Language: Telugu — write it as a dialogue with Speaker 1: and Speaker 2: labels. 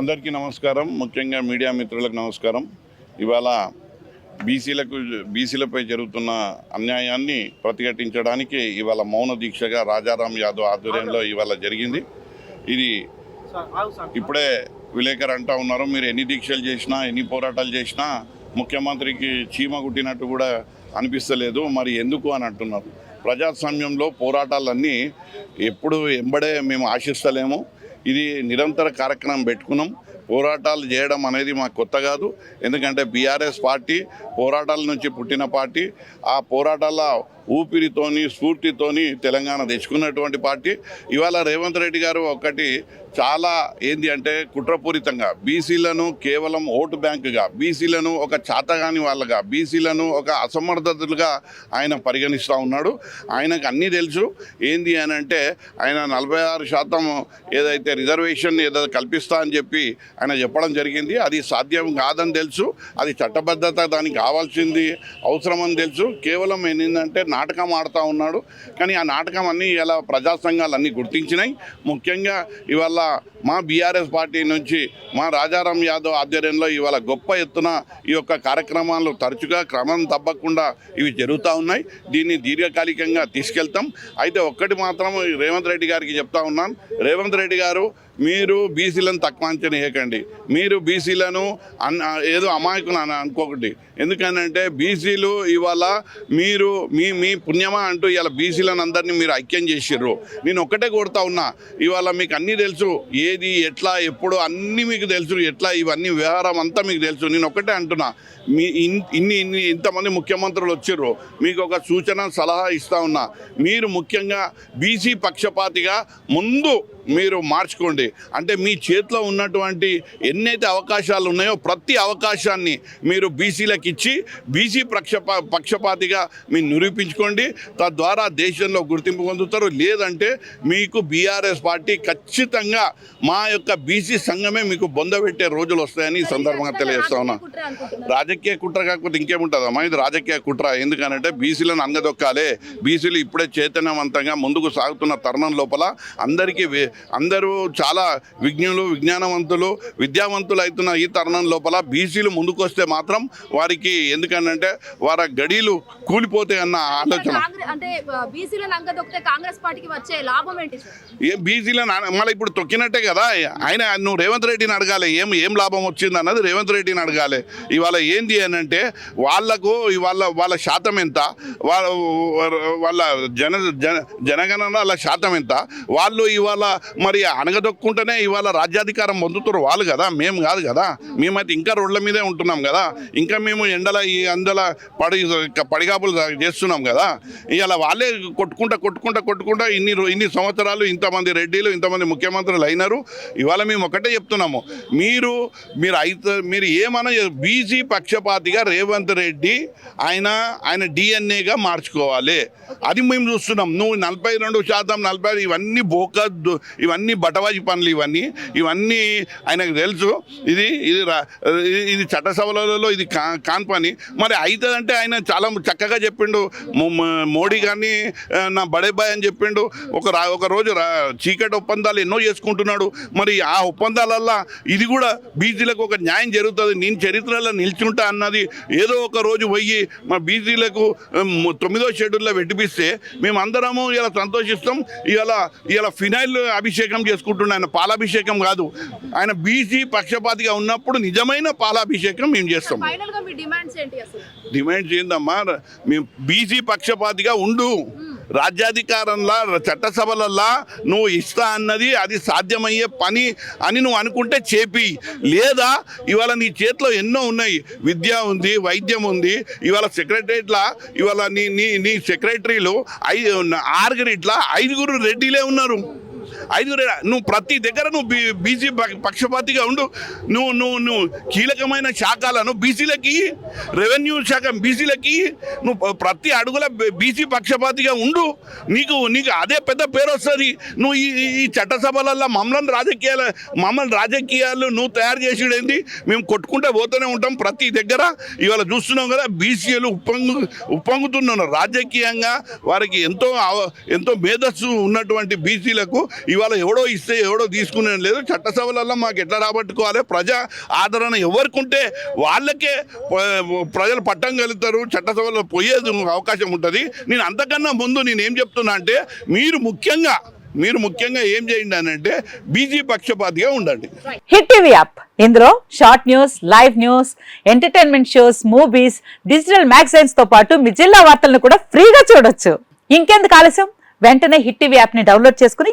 Speaker 1: అందరికీ నమస్కారం. ముఖ్యంగా మీడియా మిత్రులకు నమస్కారం. ఇవాళ బీసీలకు బీసీలపై జరుగుతున్న అన్యాయాన్ని ప్రతిఘటించడానికి ఇవాళ మౌన దీక్షగా రాజారాం యాదవ్ ఆధ్వర్యంలో ఇవాళ జరిగింది. ఇది ఇప్పుడే విలేకరు అంటా ఉన్నారు. మీరు ఎన్ని దీక్షలు చేసినా ఎన్ని పోరాటాలు చేసినా ముఖ్యమంత్రికి చీమ కుట్టినట్టు కూడా అనిపిస్తలేదు. మరి ఎందుకు అని అంటున్నారు. ప్రజాస్వామ్యంలో పోరాటాలన్నీ ఎప్పుడు ఎంబడే మేము ఆశిస్తలేము. ఇది నిరంతర కార్యక్రమం పెట్టుకున్నాం. పోరాటాలు చేయడం అనేది మాకు కొత్త కాదు. ఎందుకంటే బీఆర్ఎస్ పార్టీ పోరాటాల నుంచి పుట్టిన పార్టీ. ఆ పోరాటాల ఊపిరితోని స్ఫూర్తితోని తెలంగాణ తెచ్చుకున్నటువంటి పార్టీ. ఇవాళ రేవంత్ రెడ్డి గారు ఒకటి చాలా ఏంది అంటే కుట్రపూరితంగా బీసీలను కేవలం ఓటు బ్యాంకుగా బీసీలను ఒక చాతగాని వాళ్ళగా బీసీలను ఒక అసమర్థతలుగా ఆయన పరిగణిస్తూ ఉన్నాడు. ఆయనకు అన్నీ తెలుసు. ఏంది అని అంటే ఆయన నలభై ఆరు శాతం ఏదైతే రిజర్వేషన్ ఏదో కల్పిస్తా అని చెప్పి ఆయన చెప్పడం జరిగింది. అది సాధ్యం కాదని తెలుసు. అది చట్టబద్ధత దానికి కావాల్సింది అవసరమని తెలుసు. కేవలం ఏంటంటే నాటకం ఆడుతూ ఉన్నాడు. కానీ ఆ నాటకం అన్నీ ఇలా ప్రజా సంఘాలు అన్నీ గుర్తించినాయి. ముఖ్యంగా ఇవాళ మా బీఆర్ఎస్ పార్టీ నుంచి మా రాజారాం యాదవ్ ఆధ్వర్యంలో ఇవాళ గొప్ప ఎత్తున ఈ యొక్క కార్యక్రమాలు తరచుగా క్రమం తప్పకుండా ఇవి జరుగుతూ ఉన్నాయి. దీన్ని దీర్ఘకాలికంగా తీసుకెళ్తాం. అయితే ఒక్కటి మాత్రం రేవంత్ రెడ్డి గారికి చెప్తా ఉన్నాను. రేవంత్ రెడ్డి గారు మీరు బీసీలను తక్కువ అంచనా వేయకండి. మీరు బీసీలను అన్ ఏదో అమాయకులు అని అనుకోకండి. ఎందుకనంటే బీసీలు ఇవాళ మీరు మీ మీ పుణ్యమా అంటూ ఇవాళ బీసీలను అందరినీ మీరు ఐక్యం చేసిర్రు. నేను ఒక్కటే కొడతా ఉన్నా ఇవాళ మీకు అన్నీ తెలుసు. ఏది ఎట్లా ఎప్పుడు అన్నీ మీకు తెలుసు. ఎట్లా ఇవన్నీ వ్యవహారం అంతా మీకు తెలుసు. నేను ఒక్కటే అంటున్నా మీ ఇన్- ఇన్ని ఇన్ని ఇంతమంది ముఖ్యమంత్రులు వచ్చిర్రు. మీకు ఒక సూచన సలహా ఇస్తా ఉన్నా మీరు ముఖ్యంగా బీసీ పక్షపాతిగా ముందు మీరు మార్చుకోండి. అంటే మీ చేతిలో ఉన్నటువంటి ఎన్నైతే అవకాశాలు ఉన్నాయో ప్రతి అవకాశాన్ని మీరు బీసీలకు ఇచ్చి బీసీ పక్షపా పక్షపాతిగా మీరు నిరూపించుకోండి. తద్వారా దేశంలో గుర్తింపు పొందుతారు. లేదంటే మీకు బీఆర్ఎస్ పార్టీ ఖచ్చితంగా మా యొక్క బీసీ సంఘమే మీకు బొందబెట్టే రోజులు వస్తాయని ఈ సందర్భంగా తెలియజేస్తా ఉన్నా. రాజకీయ కుట్ర కాకపోతే ఇంకేముంటుందమ్మా ఇది రాజకీయ కుట్ర. ఎందుకనంటే బీసీలను అంగదొక్కాలి. బీసీలు ఇప్పుడే చైతన్యవంతంగా ముందుకు సాగుతున్న తరుణం లోపల అందరికీ వే- అందరూ చాలా విజ్ఞులు విజ్ఞానవంతులు విద్యావంతులు అవుతున్న ఈ తరుణం లోపల బీసీలు ముందుకు వస్తే మాత్రం వారికి ఎందుకనంటే వారి గడీలు కూలిపోతాయి అన్న ఆలోచన.
Speaker 2: బీసీలను
Speaker 1: మళ్ళీ ఇప్పుడు తొక్కినట్టే కదా ఆయన నువ్వు రేవంత్ రెడ్డిని అడగాలి ఏం ఏం లాభం వచ్చింది అన్నది రేవంత్ రెడ్డిని అడగాలి. ఇవాళ ఏంది అని అంటే వాళ్ళకు ఇవాళ వాళ్ళ శాతం ఎంత వాళ్ళ వాళ్ళ జన జన జనగణన శాతం ఎంత వాళ్ళు ఇవాళ మరి అనగదొక్కుంటేనే ఇవాళ రాజ్యాధికారం పొందుతారు వాళ్ళు కదా మేము కాదు కదా. మేమైతే ఇంకా రోడ్ల మీదే ఉంటున్నాం కదా. ఇంకా మేము ఎండల ఈ అందల పడి పడిగాపులు చేస్తున్నాం కదా. ఇలా వాళ్ళే కొట్టుకుంటా కొట్టుకుంటా కొట్టుకుంటా ఇన్ని రో- ఇన్ని సంవత్సరాలు ఇంతమంది రెడ్డిలు ఇంతమంది ముఖ్యమంత్రులు అయినారు. ఇవాళ మేము ఒకటే చెప్తున్నాము. మీరు మీరు అయితే మీరు ఏమన్నా బీసీ పక్షపాతిగా రేవంత్ రెడ్డి ఆయన ఆయన డిఎన్ఏగా మార్చుకోవాలి. అది మేము చూస్తున్నాం. నువ్వు నలభై రెండు శాతం నలభై ఇవన్నీ బోకద్దు ఇవన్నీ బటవాజి పనులు ఇవన్నీ. ఇవన్నీ ఆయనకు తెలుసు. ఇది ఇది ఇది- చట్టసభలలో ఇది కా కాన్ పని. మరి అవుతుందంటే ఆయన చాలా చక్కగా చెప్పిండు. మోడీ గారిని నా బడే బాయ్ అని చెప్పిండు. ఒక రా ఒక రోజు రా చీకటి ఒప్పందాలు ఎన్నో చేసుకుంటున్నాడు. మరి ఆ ఒప్పందాలల్లో ఇది కూడా బీసీలకు ఒక న్యాయం జరుగుతుంది. నేను చరిత్రలో నిల్చుంటా అన్నది ఏదో ఒక రోజు పోయి మా బీసీలకు తొమ్మిదో షెడ్యూల్లో పెట్టిపిస్తే మేము అందరము ఇలా సంతోషిస్తాం. ఇలా ఇలా ఫినాయిల్ అభిషేకం చేసుకుంటున్నాం ఆయన పాలాభిషేకం కాదు. ఆయన బీసీ పక్షపాతిగా ఉన్నప్పుడు నిజమైన పాలాభిషేకం మేము చేస్తాం.
Speaker 2: డిమాండ్స్ ఏంటి అసలు?
Speaker 1: డిమాండ్ చేద్దామా మేము బీసీ పక్షపాతిగా ఉండు. రాజ్యాధికారంలో చట్టసభలల్లా నువ్వు ఇస్తా అన్నది అది సాధ్యమయ్యే పని అని నువ్వు అనుకుంటే చేపి. లేదా ఇవాళ నీ చేతిలో ఎన్నో ఉన్నాయి. విద్య ఉంది వైద్యం ఉంది. ఇవాళ సెక్రటరియట్లా ఇవాళ నీ నీ నీ సెక్రటరీలు ఐదు ఆరుగురిట్లా ఐదుగురు రెడ్డిలే ఉన్నారు. ఐదుగురు నువ్వు ప్రతి దగ్గర నువ్వు బీ బీసీ ప- పక్షపాతిగా ఉండు. నువ్వు నువ్వు నువ్వు కీలకమైన శాఖలను బీసీలకి రెవెన్యూ శాఖ బీసీలకి నువ్వు ప్రతి అడుగుల బీసీ పక్షపాతిగా ఉండు. నీకు నీకు అదే పెద్ద పేరు వస్తుంది. నువ్వు ఈ ఈ- చట్టసభలల్లో మమ్మల్ని రాజకీయాలు మమ్మల్ని రాజకీయాలు నువ్వు తయారు చేసేది మేము కొట్టుకుంటే పోతూనే ఉంటాం ప్రతి దగ్గర. ఇవాళ చూస్తున్నాం కదా బీసీలు ఉప్పొంగు ఉప్పొంగుతున్నారు. రాజకీయంగా వారికి ఎంతో ఎంతో మేధస్సు ఉన్నటువంటి బీసీలకు ఇవాళ ఎవడో ఇస్తే ఎవడో తీసుకునే లేదు. చట్టసభలలో మాకు ఎట్లా రాబట్టుకోవాలి? ప్రజా ఆదరణ ఎవరికి ఉంటే వాళ్ళకే ప్రజలు పట్టం కలుగుతారు. చట్టసభలో పోయేది అవకాశం ఉంటుంది. నేను అంతకన్నా ముందు నేను ఏం చెప్తున్నా అంటే మీరు ముఖ్యంగా మీరు ముఖ్యంగా ఏం చేయండి అని అంటే బీజీ పక్షపాతిగా ఉండండి.
Speaker 3: Hit TV app. ఇందులో short news live news entertainment shows movies digital మ్యాగజైన్స్తో పాటు మీ జిల్లా వార్తలను కూడా ఫ్రీగా చూడొచ్చు. ఇంకెందుకు ఆలస్యం? వెంటనే హిట్ టీవీ యాప్ని డౌన్లోడ్ చేసుకుని